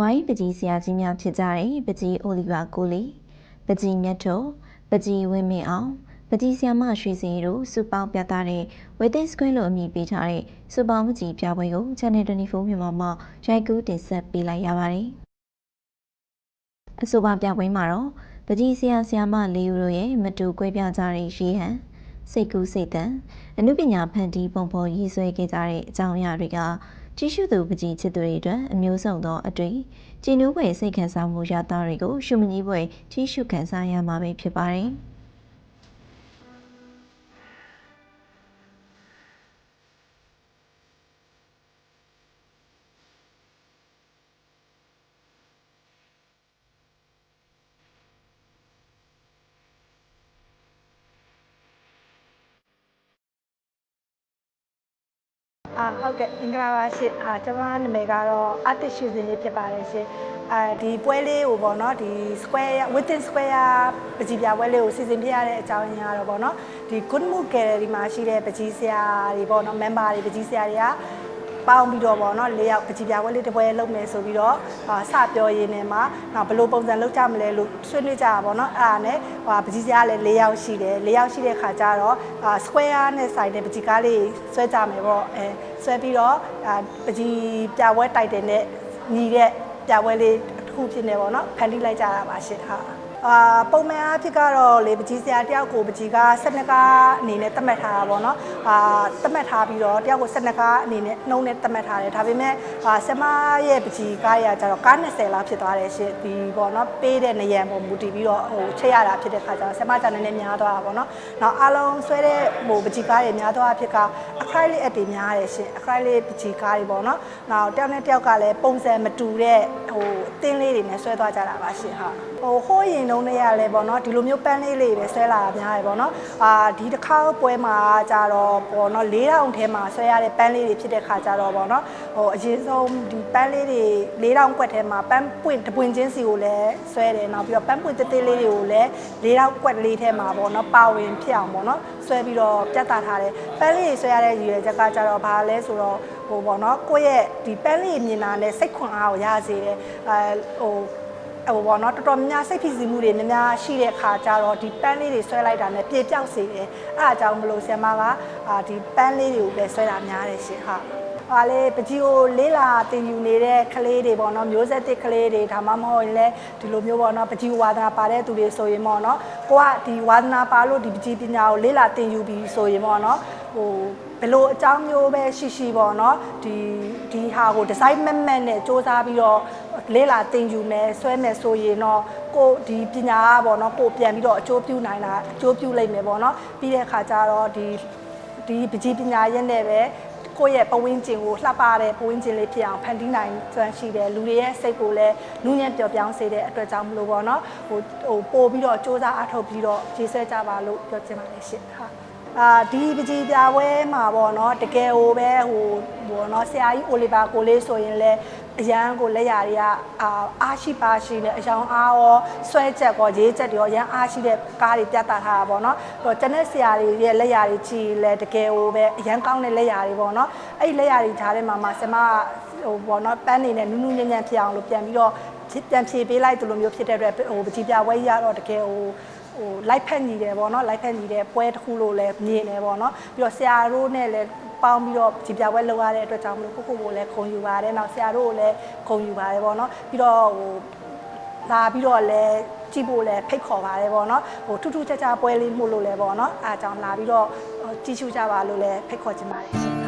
ဝိုင်းပကြီးဆရာကြီးများဖြစ်ကြတဲ့ပကြီးအိုလီဗာကိုလီပကြီးမြတ်တို့ပကြီးဝင်းမင်းအောင်ပကြီးဆရာမရွှေစင်တို့စူပေါင်းပြသတဲ့ဝေသင်းစကွင်းလိုအမည်ပေးထားတဲ့စူပေါင်းပကြီးပြပွဲကို Channel 24မြန်မာမှာရိုက်ကူးတင်ဆက်ပေးလိုက်ရပါတယ်အဆိုပါပြပွဲမှာတော့ပကြီးဆရာဆရာမလေးဦးတို့ရဲ့မတူကွဲပြားကြတဲ့ရေးဟန်စိတ်ကူးစိတ်တန်အမှုပညာဖန်တီးပုံဖော်ရေးဆွဲခဲ့ကြတဲ့အကြောင်းအရာတွေက ကြည့်ရှုသူပကြီးချစ်သူတွေအတွက်အမျိုးစုံသောအတွေ့ကျင်းနူးပွဲစိတ်ခံစားမှုရတာတွေကိုရှုမကြီးပွဲကြည့်ရှုခံစားရမှာပဲဖြစ်ပါတယ်။ အာဟုတ်ကဲ့မင်္ဂလာပါရှင်အာကျွန်မနာမည်ကတော့ artist ရွှေစင်လေးဖြစ်ပါတယ်ရှင်အာဒီပွဲလေးကိုပေါ့နော်ဒီ square within square ပကြီးပြပွဲလေးကိုစီစဉ်ပြရတဲ့အကြောင်းရင်းကတော့ပေါ့နော်ဒီ good mood gallery မှာရှိတဲ့ပကြီးဆရာတွေပေါ့နော် member တွေပကြီးဆရာတွေက ပေါင်းပြီးတော့ပေါ့နော်၄ယောက်ပကြီးပြပွဲလေးတစ်ပွဲလုပ်မယ်ဆိုပြီးတော့အာစပြောရင်းနဲ့မှာနောက်ဘယ်လိုပုံစံလုပ်ကြမလဲလို့ဆွေးနွေးကြတာပေါ့နော်အဲ့ဒါနဲ့ဟာပကြီးဆရာလည်း၄ယောက်ရှိတယ်၄ယောက်ရှိတဲ့ခါကျတော့အာ square နဲ့ဆိုင်တဲ့ပကြီးကားလေးဆွဲကြမယ်ပေါ့အဲဆွဲပြီးတော့အာပကြီးပြပွဲတိုက်တယ်နဲ့ညီတဲ့ပြပွဲလေးတစ်ခုဖြစ်နေပေါ့နော်ဖန်တီးလိုက်ကြတာပါရှင့်ဟာ အာပုံမှန်အားဖြင့်ကတော့လေပကြီးဆရာတယောက်ကိုပကြီးက12ကားအနေနဲ့သတ်မှတ်ထားတာပေါ့နော်အာသတ်မှတ်ထားပြီးတော့တယောက်ကို12ကားအနေနဲ့နှုံးနဲ့သတ်မှတ်ထားတယ်ဒါပေမဲ့အာဆမရဲ့ပကြီးကားရကြတော့ကား20လောက်ဖြစ်သွားတယ်ရှင့်ဒီပေါ့နော်ပေးတဲ့နေရန်ပုံမူတည်ပြီးတော့ဟိုချက်ရတာဖြစ်တဲ့ခါကျတော့ဆမကြောင့်နည်းနည်းများသွားတာပေါ့နော်နောက်အားလုံးဆွဲတဲ့ဟိုပကြီးကားတွေများသွားဖြစ်ကအခိုက်လေးအတေများတယ်ရှင့်အခိုက်လေးပကြီးကားတွေပေါ့နော်နောက်တယောက်နဲ့တယောက်ကလည်းပုံစံမတူတဲ့ဟိုအသင်းလေးတွေနဲ့ဆွဲသွားကြတာပါရှင့်ဟာဟိုဟိုးရင်လုံးတွေရလဲပေါ့နော်ဒီလိုမျိုးပန်းလေးလေးပဲဆွဲလာတာများတယ်ပေါ့နော်အာဒီတစ်ခါပွဲမှာကြတော့ပေါ့နော်၄တောင်ထဲမှာဆွဲရတဲ့ပန်းလေးတွေဖြစ်တဲ့ခါကြတော့ပေါ့နော်ဟိုအရင်ဆုံးဒီပန်းလေးတွေ၄တောင်ကွက်ထဲမှာပန်းပွင့်တပွင့်ချင်းစီကိုလည်းဆွဲတယ်နောက်ပြီးတော့ပန်းပွင့်တေးသေးလေးတွေကိုလည်း၄တောင်ကွက်လေးထဲမှာပေါ့နော်ပါဝင်ဖြစ်အောင်ပေါ့နော်ဆွဲပြီးတော့ပြတ်သားထားတယ်ပန်းလေးတွေဆွဲရတဲ့ရည်ရွယ်ချက်ကကြတော့ဘာလဲဆိုတော့ ဟိုပေါ့နော်ကိုယ့်ရဲ့ဒီပန်းလေးမြင်တာနဲ့စိတ်ခွန်အားကိုရစေတယ်အဲဟိုဟိုပေါ့နော်တော်တော်များများစိတ်ဖိစီးမှုတွေများများရှိတဲ့ခါကျတော့ဒီပန်းလေးတွေဆွဲလိုက်တာနဲ့ပြေပြောက်စေတယ်အဲအကြောင်းမလို့ဆရာမကအာဒီပန်းလေးတွေကိုပဲဆွဲတာများတယ်ရှင်ဟာဟာလေပကြီးကိုလေးလာတင်ယူနေတဲ့ကလေးတွေပေါ့နော်မျိုးဆက်တစ်ကလေးတွေဒါမှမဟုတ်ရင်လည်းဒီလိုမျိုးပေါ့နော်ပကြီးဝါဒနာပါတဲ့သူတွေဆိုရင်ပေါ့နော်ကိုကဒီဝါဒနာပါလို့ဒီပကြီးပညာကိုလေးလာတင်ယူပြီးဆိုရင်ပေါ့နော်ဟို ဘယ်လိုအကြောင်းမျိုးပဲရှိရှိပေါ့နော်ဒီဒီဟာကိုဒီဇိုင်းမက်မက်နဲ့စ조사ပြီးတော့လေးလာတင်ယူမယ်ဆွဲမယ်ဆိုရင်တော့ကိုဒီပညာကပေါ့နော်ကိုပြန်ပြီးတော့အကျိုးပြုနိုင်တာအကျိုးပြုလိုက်မယ်ပေါ့နော်ပြီးတဲ့အခါကျတော့ဒီဒီပကြီးပညာရဲ့နဲ့ပဲကိုယ့်ရဲ့ပဝင်းကျင်ကိုလှပတဲ့ပဝင်းကျင်လေးဖြစ်အောင်ဖန်တီးနိုင်စွမ်းရှိတယ်လူတွေရဲ့စိတ်ကိုလည်းနူးညံ့ပျော်ပြောင်းစေတဲ့အတွက်ကြောင့်မလို့ပေါ့နော်ဟိုဟိုပို့ပြီးတော့စ조사အထောက်ပြီးတော့ခြေဆွဲကြပါလို့ပြောချင်ပါတယ်ရှင့်ဟာ အာဒီပကြီးပြပွဲမှာပေါ့နော်တကယ်ဟိုပဲဟိုဘောနော်ဆရာကြီးအိုလီဗာကိုလေးဆိုရင်လည်းအရန်ကိုလက်ရာတွေကအာအားရှိပါရှိနဲ့အယောင်အားရောဆွဲချက်ကောရေးချက်တွေရောအရန်အားရှိတဲ့ကားတွေပြသထားတာပေါ့နော်ဟိုတနက်ဆရာတွေရဲ့လက်ရာတွေကြည်လဲတကယ်ဟိုပဲအရန်ကောင်းတဲ့လက်ရာတွေပေါ့နော်အဲ့ဒီလက်ရာတွေထားထဲမှာမှဆမဟိုပေါ့နော်ပန်းနေနဲ့နူးနူးညံ့ညံ့ဖြစ်အောင်လို့ပြန်ပြီးတော့ပြန်ဖြေပေးလိုက်သလိုမျိုးဖြစ်တဲ့အတွက်ဟိုပကြီးပြပွဲကြီးကတော့တကယ်ဟို ဟိုလိုက်ဖက်ညီတယ်ပေါ့နော်လိုက်ဖက်ညီတဲ့ပွဲတစ်ခုလို့လည်းမြင်တယ်ပေါ့နော်ပြီးတော့ဆရာတို့နဲ့လည်းပေါင်းပြီးတော့ကြည်ပြပွဲလုပ်ရတဲ့အတွက်ကြောင့်မလို့ကိုကိုကိုလည်းခုံယူပါတယ်နောက်ဆရာတို့ကိုလည်းခုံယူပါတယ်ပေါ့နော်ပြီးတော့ဟိုလာပြီးတော့လည်းကြည့်ဖို့လည်းဖိတ်ခေါ်ပါတယ်ပေါ့နော်ဟိုထူးထူးခြားခြားပွဲလေးမှုလို့လည်းပေါ့နော်အားကြောင့်လာပြီးတော့ကြည့်ရှုကြပါလို့လည်းဖိတ်ခေါ်ချင်ပါတယ်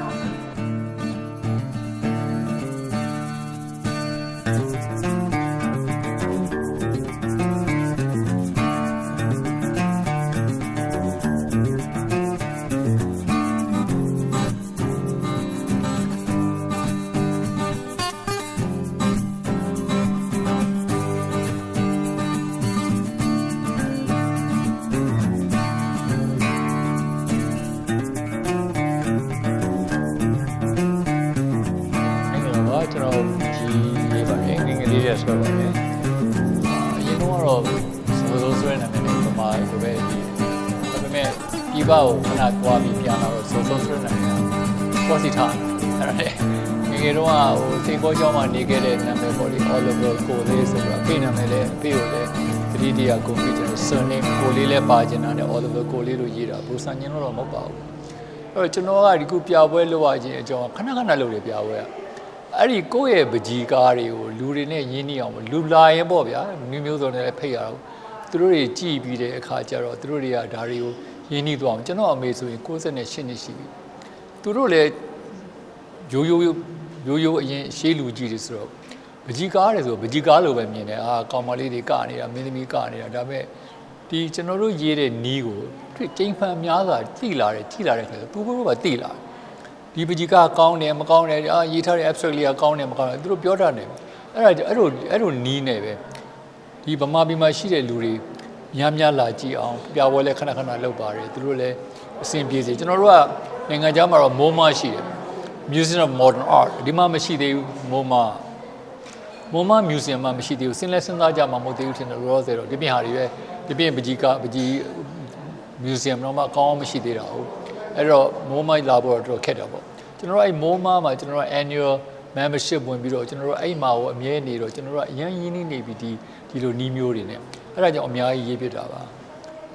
ပေမဲ့ပြပကိုခဏသွားပြီးပြန်လာတော့စိုးစိုးဆွဲနေတယ်ပေါ်စီထားအဲဒါနဲ့ငယ်ငယ်တော့ဟိုစိန်ပေါ်ကျောင်းမှာနေခဲ့တဲ့နာမည်ပေါ့လေ Oliver ကိုလေးဆိုတော့ဖေးနာမည်လည်းဖေးကိုလည်းတတိတရကိုပြီးကျွန်တော် surname ကိုလေးလည်းပါကျင်တာနဲ့ Oliver ကိုလေးလို့ရေးတာဘူဆန်ညင်လို့တော့မဟုတ်ပါဘူးအဲ့တော့ကျွန်တော်ကဒီခုပြပွဲလုပ်ရခြင်းအကြောင်းခဏခဏလုပ်တယ်ပြပွဲကအဲ့ဒီကိုယ့်ရဲ့ပကြီးကားတွေကိုလူတွေနဲ့ရင်းနှီးအောင်လူလာရင်ပေါ့ဗျာမျိုးမျိုးစုံနဲ့လည်းဖိတ်ရအောင်သူတို့တွေကြည်ပြီးတဲ့အခါကျတော့သူတို့တွေကဒါတွေကို ရင်းနှီးသွားအောင်ကျွန်တော်အမေဆိုရင်68နှစ်ရှိပြီသူတို့လည်းရိုးရိုးရိုးရိုးအရင်ရှေးလူကြီးတွေဆိုတော့ပကြီးကားတယ်ဆိုပကြီးကားလိုပဲမြင်တယ်အာကောင်မလေးတွေကနေတာမင်းသမီးကနေတာဒါပေမဲ့ဒီကျွန်တော်တို့ရေးတဲ့နီးကိုတွေ့ကျိန်ဖန်များစွာတိလာတယ်ကြည်လာတဲ့ခါကျသူတို့ကတိလာဒီပကြီးကားကောင်းတယ်မကောင်းတယ်အာရေးထားတဲ့ abstract လေးကကောင်းတယ်မကောင်းတယ်သူတို့ပြောတတ်တယ်အဲ့ဒါအဲ့လိုအဲ့လိုနီးနေပဲဒီဗမာပြည်မှာရှိတဲ့လူတွေ များများလာကြည့်အောင်ပြပွဲလဲခဏခဏလုပ်ပါတယ်သူတို့လည်းအဆင်ပြေစေကျွန်တော်တို့ကနိုင်ငံခြားမှာတော့မိုးမရှိတယ် Museum of Modern Art ဒီမှာမရှိသေးဘူးမိုးမမိုးမ Museum မှာမရှိသေးဘူးစဉ်းလဲစဉ်းစားကြမှာမဟုတ်သေးဘူးထင်တယ်လောလောဆယ်တော့ဒီပြင်ဟာတွေပဲဒီပြင်ပကြီးကပကြီး Museum တော့မှအကောင်းမရှိသေးတာဟုတ်အဲ့တော့မိုးမလာဖို့တော့တော်ခက်တာပေါ့ကျွန်တော်တို့အဲ့မိုးမမှာကျွန်တော်တို့ annual membership ဝင်ပြီးတော့ကျွန်တော်တို့အဲ့မှာကိုအမြဲနေတော့ကျွန်တော်တို့ကအရင်ရင်းနှီးနေပြီးဒီဒီလိုနီးမျိုးတွေနဲ့ အဲ့ဒါကြောင့်အများကြီးရေးပြတာပါ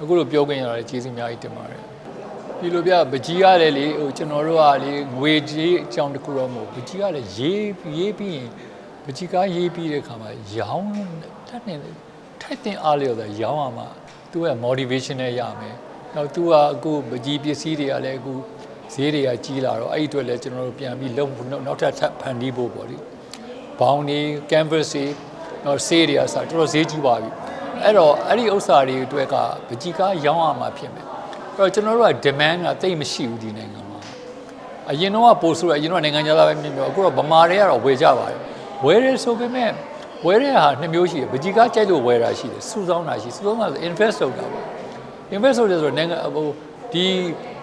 အခုလိုပြောခွင့်ရတာကျေးဇူးအများကြီးတင်ပါတယ်ဒီလိုပြပကြီးရတယ်လေဟိုကျွန်တော်တို့ကလေငွေကြီးအကြောင်းတစ်ခုတော့မဟုတ်ပကြီးကလည်းရေးရေးပြီးရင်ပကြီးကားရေးပြီးတဲ့ခါမှာရောင်းတတ်နေထိုက်တင်အားလျော်တာရောင်းရမှာသူက motivation နဲ့ရမယ်နောက်သူကအခုပကြီးပစ္စည်းတွေကလည်းအခုဈေးတွေကကြီးလာတော့အဲ့ဒီအတွက်လည်းကျွန်တော်တို့ပြန်ပြီးလုံနောက်ထပ်ထပ်ဖန်တီးဖို့ပေါ့လေဘောင်းနေ canvas တွေနောက်ဆေးတွေကစတော်တော်ဈေးကြီးပါပြီ အဲ့တော့အဲ့ဒီဥစ္စာတွေအတွက်ကပကြီးကားရောင်းရမှာဖြစ်မယ်အဲ့တော့ကျွန်တော်တို့က demand ကတိတ်မရှိဘူးဒီနိုင်ငံမှာအရင်တော့ပို့ဆိုရအရင်တော့နိုင်ငံခြားသားပဲမြင်ပြောအခုတော့ဗမာတွေကတော့ဝယ်ကြပါတယ်ဝယ်ရဲဆိုပေမဲ့ဝယ်တဲ့ဟာနှစ်မျိုးရှိတယ်ပကြီးကားကြိုက်လို့ဝယ်တာရှိတယ်စုဆောင်းတာရှိစုဆောင်းတာဆို invest လုပ်တာပေါ့ invest လုပ်တယ်ဆိုတော့နိုင်ငံဟိုဒီ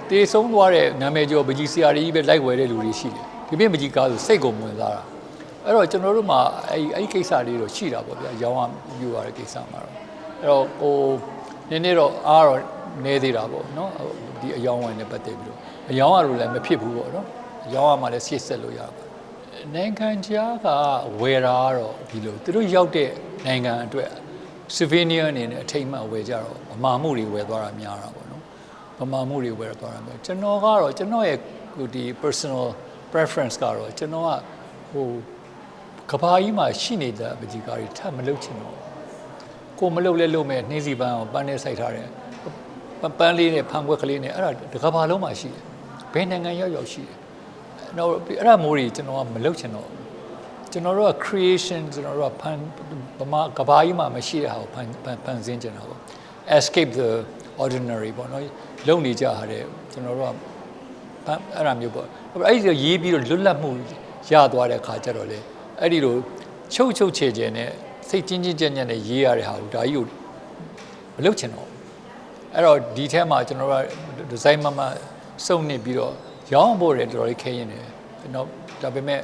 တေးဆုံးသွားတဲ့နာမည်ကျော်ပကြီး CR ကြီးပဲလိုက်ဝယ်တဲ့လူတွေရှိတယ်ဒီပြင်ပကြီးကားဆိုစိတ်ကုန်ဝင်သွားတာအဲ့တော့ကျွန်တော်တို့မှာအဲ့အဲ့ကိစ္စလေးတော့ရှိတာပေါ့ဗျာရောင်းရယူရတဲ့ကိစ္စမှာတော့ အဲ့တော့ဟိုနည်းနည်းတော့အားတော့နေသေးတာပေါ့နော်ဒီအယောင်းဝိုင်းနဲ့ပတ်သက်ပြီးတော့အယောင်းရလို့လည်းမဖြစ်ဘူးပေါ့နော်အယောင်းရမှလည်းရှေ့ဆက်လို့ရပါနိုင်ငံခြားကဝယ်တာကတော့ဒီလိုသူတို့ရောက်တဲ့နိုင်ငံအတွက် souvenir အနေနဲ့အထိတ်မှဝယ်ကြတော့ဗမာမှုတွေဝယ်သွားတာများတာပေါ့နော်ဗမာမှုတွေဝယ်သွားတာများကျွန်တော်ကတော့ကျွန်တော်ရဲ့ဒီ personal preference ကတော့ကျွန်တော်ကဟိုကဘာကြီးမှာရှိနေတဲ့ပကြီးကားတွေထပ်မလုပ်ချင်တော့ဘူး ကိုမလုပ်လဲလုပ်မဲ့နှင်းစီပန်းကိုပန်းနဲ့စိုက်ထားတယ်ပန်းလေးနဲ့ဖန်ခွက်ကလေးနဲ့အဲ့ဒါတကဘာလုံးမှာရှိတယ်ဘယ်နိုင်ငံရောက်ရောက်ရှိတယ်နောက်အဲ့ဒါမိုးတွေကျွန်တော်ကမလုပ်ချင်တော့ဘူးကျွန်တော်တို့က creation ကျွန်တော်တို့ကဖန်ဗမာကဘာကြီးမှာမရှိတဲ့ဟာကိုဖန်ဖန်ဖန်ဆင်းချင်တာပေါ့ escape the ordinary ပေါ့နော်လုံနေကြရတဲ့ကျွန်တော်တို့ကဖန်အဲ့ဒါမျိုးပေါ့အဲ့ဒီရေးပြီးတော့လွတ်လပ်မှုရသွားတဲ့ခါကျတော့လေအဲ့ဒီလိုချုပ်ချုပ်ချေချေနဲ့ စိတ်ချင်းချင်းကြက်ညက်နဲ့ရေးရတဲ့ဟာကိုဒါကြီးကိုမလုပ်ချင်တော့ဘူးအဲ့တော့ဒီထဲမှာကျွန်တော်တို့ကဒီဇိုင်းမမစုံနေပြီးတော့ရောင်းဖို့တယ်တော်တော်လေးခဲရင်တယ်ကျွန်တော်ဒါပေမဲ့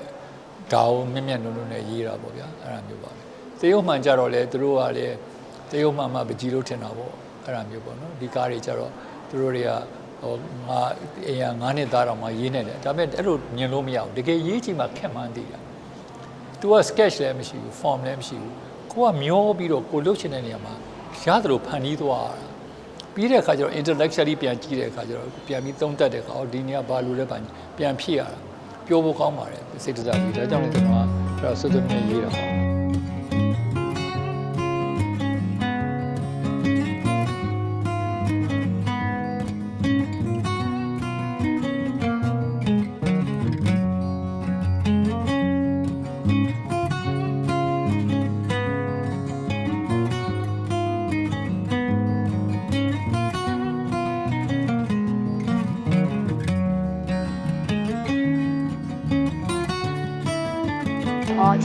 ဒါကိုမြင့်မြတ်နုံနုံနဲ့ရေးတာပေါ့ဗျာအဲ့ဒါမျိုးပါပဲသေယုံမှန်ကြတော့လေသူတို့ကလေသေယုံမှန်မှပကြီးလို့ထင်တာပေါ့အဲ့ဒါမျိုးပေါ့နော်ဒီကားတွေကြတော့သူတို့တွေကဟိုငါအရာ9နှစ်သားတော့မှရေးနေတယ်ဒါပေမဲ့အဲ့လိုမြင်လို့မရဘူးတကယ်ရေးချင်မှခက်မှန်းသိတာ तू က sketch လည်းမရှိဘူး form လည်းမရှိဘူး ကိုကမျောပြီးတော့ကိုလှုပ်ချင်တဲ့နေရာမှာရတယ်လို့ဖန်တီးသွားတာပြီးတဲ့အခါကျတော့ intellectually ပြန်ကြည့်တဲ့အခါကျတော့ပြန်ပြီးသုံးသပ်တဲ့အခါအော်ဒီနေရာဘာလို့လဲပြန်ပြန်ဖြစ်ရတာပြောဖို့ကောင်းပါတယ်စိတ်တစားပြီးဒါကြောင့်လည်းကျွန်တော်ကအဲ့တော့စွတ်စွတ်နဲ့ရေးတာပါ။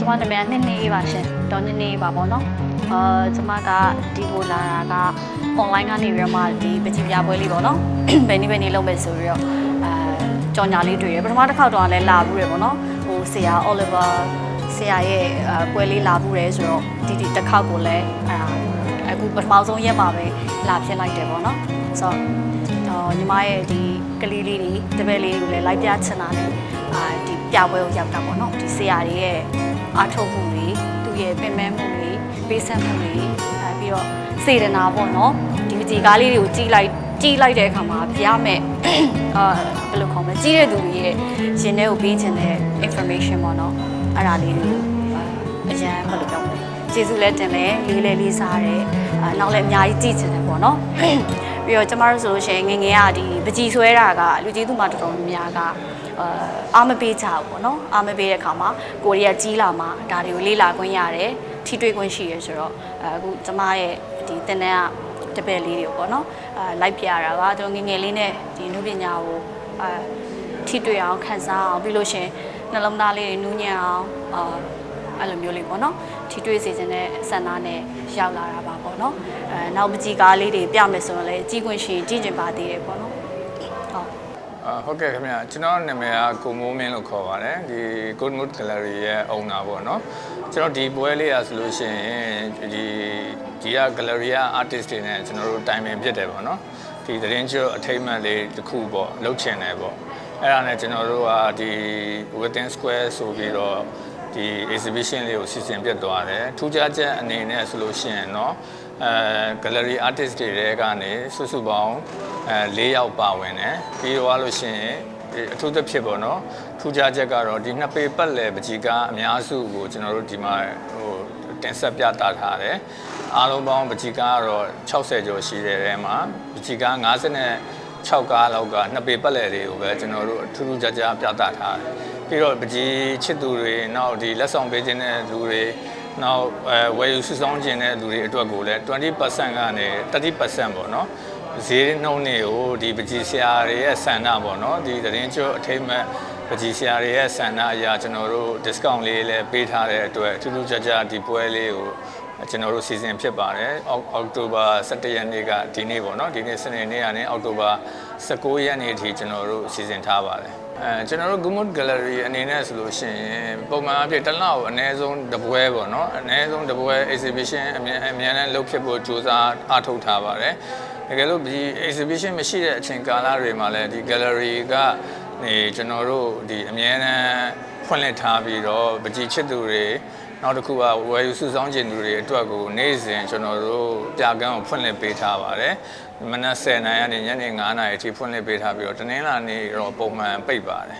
မနာမည်ကနှစ်နေအေးပါရှင်။ဒေါ်နှစ်နေအေးပါပေါ့နော်။အာကျမကဒီကိုလာတာက online ကနေပြီးတော့မှဒီပကြီးပြပွဲလေးပေါ့နော်။ဘယ်နည်းဘယ်နည်းလုပ်မယ်ဆိုပြီးတော့အာကြော်ညာလေးတွေ့ရပထမတစ်ခေါက်တော့လည်းလာဘူးရပေါ့နော်။ဟိုဆရာ Oliver ဆရာရဲ့အာပွဲလေးလာဘူးရဲဆိုတော့ဒီဒီတစ်ခေါက်ကိုလည်းအာအခုပထမဆုံးရက်မှာပဲလာဖြစ်လိုက်တယ်ပေါ့နော်။ဆိုတော့တော့ညီမရဲ့ဒီကလေးလေးတွေတပည့်လေးတွေကိုလည်းလိုက်ပြချင်တာနဲ့ အာဒီပြပွဲကိုရောက်တာပေါ့နော်ဒီဆရာတွေရဲ့အားထုတ်မှုတွေသူရဲ့ပင်ပန်းမှုတွေပေးဆက်မှုတွေအဲပြီးတော့စေတနာပေါ့နော်ဒီပကြီးကားလေးတွေကိုကြီးလိုက်ကြီးလိုက်တဲ့အခါမှာပြရမယ်အာဘယ်လိုခေါ်မလဲကြီးတဲ့သူတွေရဲ့ရှင်ထဲကိုပေးခြင်းတဲ့ information ပေါ့နော်အဲ့ဒါလေးတွေကိုအရန်ဘယ်လိုပြောမလဲကျေးဇူးလည်းတင်တယ်လေးလေးလေးစားတယ်အာနောက်လည်းအများကြီးကြည့်ချင်တယ်ပေါ့နော်ပြီးတော့ကျမတို့ဆိုလို့ရှိရင်ငယ်ငယ်ကဒီပကြီးဆွဲတာကလူကြီးသူမှတော်တော်များများက အာအားမပေးကြဘူးပေါ့နော်အားမပေးတဲ့အခါမှာကိုရီးယားကြီးလာမှဒါတွေကိုလေးလာခွင့်ရတယ်ထိတွေ့ခွင့်ရှိရဆိုတော့အခုကျမရဲ့ဒီတင်တဲ့ကတပည့်လေးတွေပေါ့နော်အာလိုက်ပြတာကကျွန်တော်ငယ်ငယ်လေးနဲ့ဒီနုပညာကိုအာထိတွေ့အောင်ခန်းစားအောင်ပြီးလို့ရှရင်နှလုံးသားလေးတွေနူးညံ့အောင်အာအဲ့လိုမျိုးလေးပေါ့နော်ထိတွေ့စေခြင်းနဲ့ဆန္ဒနဲ့ရောက်လာတာပါပေါ့နော်အဲနောက်ပကြီးကားလေးတွေပြမယ်ဆိုတော့လည်းကြီးခွင့်ရှိရင်ကြီးကျင်ပါသေးတယ်ပေါ့နော်ဟုတ် အာဟုတ်ကဲ့ခင်ဗျာကျွန်တော်နာမည်ကကိုမိုးမင်းလို့ခေါ်ပါတယ်ဒီ Good Mood Gallery ရဲ့ owner ပေါ့နော်ကျွန်တော်ဒီပွဲလေးရဆိုလို့ရှိရင်ဒီဒီက gallery က artist တွေနဲ့ကျွန်တော်တို့တိုင်ပင်ဖြစ်တယ်ပေါ့နော်ဒီသတင်းကျွအထိမ်းအမှတ်လေးတစ်ခုပေါ့လှုပ်ချင်တယ်ပေါ့အဲ့ဒါနဲ့ကျွန်တော်တို့ကဒီ Within Square ဆိုပြီးတော့ဒီ exhibition လေးကိုစီစဉ်ပြတ်သွားတယ်ထူးခြားချက်အနေနဲ့ဆိုလို့ရှိရင်เนาะ အဲ gallery artist တွေတဲကနေစုစုပေါင်းအဲ၄ယောက်ပါဝင်တယ်ပြီးတော့လို့ရှိရင်ဒီအထူးသဖြင့်ပေါ့နော်ထူးခြားချက်ကတော့ဒီနှစ်ပေပတ်လည်ပကြီးကားအများစုကိုကျွန်တော်တို့ဒီမှာဟိုတင်ဆက်ပြသထားတယ်အားလုံးပေါင်းပကြီးကားကတော့60ကျော်ရှိတဲ့ထဲမှာပကြီးကား56ကားလောက်ကနှစ်ပေပတ်လည်တွေကိုပဲကျွန်တော်တို့ထူးထူးခြားခြားပြသထားတယ်ပြီးတော့ပကြီးချစ်သူတွေနောက်ဒီလက်ဆောင်ပေးခြင်းတဲ့လူတွေ နောက်အဲဝယ်ယူစုဆောင်းခြင်းတဲ့လူတွေအတွက်ကိုလည်း20%ကနေ30%ပေါ့နော်ဈေးနှုန်းတွေကိုဒီပကြီးဆရာတွေရဲ့ဆန္ဒပေါ့နော်ဒီသတင်းကျွတ်အထိမ့်မဲ့ပကြီးဆရာတွေရဲ့ဆန္ဒအရာကျွန်တော်တို့ discount လေးလည်းပေးထားတဲ့အတွက်ထူးထူးခြားခြားဒီပွဲလေးကိုကျွန်တော်တို့စီစဉ်ဖြစ်ပါတယ်အောက်အောက်တိုဘာ17ရက်နေ့ကဒီနေ့ပေါ့နော်ဒီနေ့စနေနေ့ကနေအောက်တိုဘာ19ရက်နေ့အထိကျွန်တော်တို့စီစဉ်ထားပါတယ် အဲကျွန်တော်တို့ Gumut Gallery အနေနဲ့ဆိုလို့ရှိရင်ပုံမှန်အဖြစ်တစ်လောက်အနည်းဆုံးတစ်ပွဲပေါ့နော်အနည်းဆုံးတစ်ပွဲ exhibition အများအများနဲ့လုပ်ဖြစ်ဖို့ကြိုးစားအားထုတ်ထားပါတယ်တကယ်လို့ဒီ exhibition မရှိတဲ့အချိန်ကာလတွေမှာလည်းဒီ gallery ကနေကျွန်တော်တို့ဒီအများနဲ့ ဖွင့်လှစ်ထားပြီးတော့ပကြီးချစ်သူတွေနောက်တစ်ခုကဝယ်ယူစုဆောင်းခြင်းသူတွေအတွက်ကိုနေ့စဉ်ကျွန်တော်တို့ပြကန်းကိုဖွင့်လှစ်ပေးထားပါတယ်မနက်10:00နာရီကနေညနေ9:00နာရီအထိဖွင့်လှစ်ပေးထားပြီးတော့တနင်္လာနေ့တော့ပုံမှန်ပိတ်ပါတယ်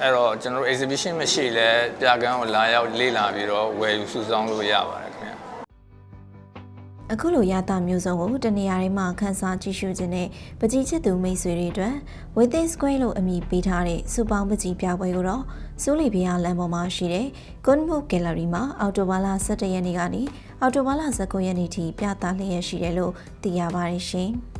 အဲ့တော့ကျွန်တော်တို့ exhibition မရှိလဲပြကန်းကိုလာရောက်လေ့လာပြီးတော့ဝယ်ယူစုဆောင်းလို့ရပါတယ်ခင်ဗျာ အခုလိုရတာမျိုးစုံကိုတနေရာတွေမှာခန်းစားကြည့်ရှုခြင်းနဲ့ပကြီးချစ်သူမိတ်ဆွေတွေအတွက် Within Square လို့အမည်ပေးထားတဲ့စူပေါင်းပကြီးပြပွဲကိုတော့စိုးလီဘီယာလမ်းပေါ်မှာရှိတဲ့ Good Mood Gallery မှာအော်တိုဘာလ17ရက်နေ့ကနေအော်တိုဘာလ19ရက်နေ့ထိပြသလျက်ရှိတယ်လို့သိရပါတယ်ရှင်။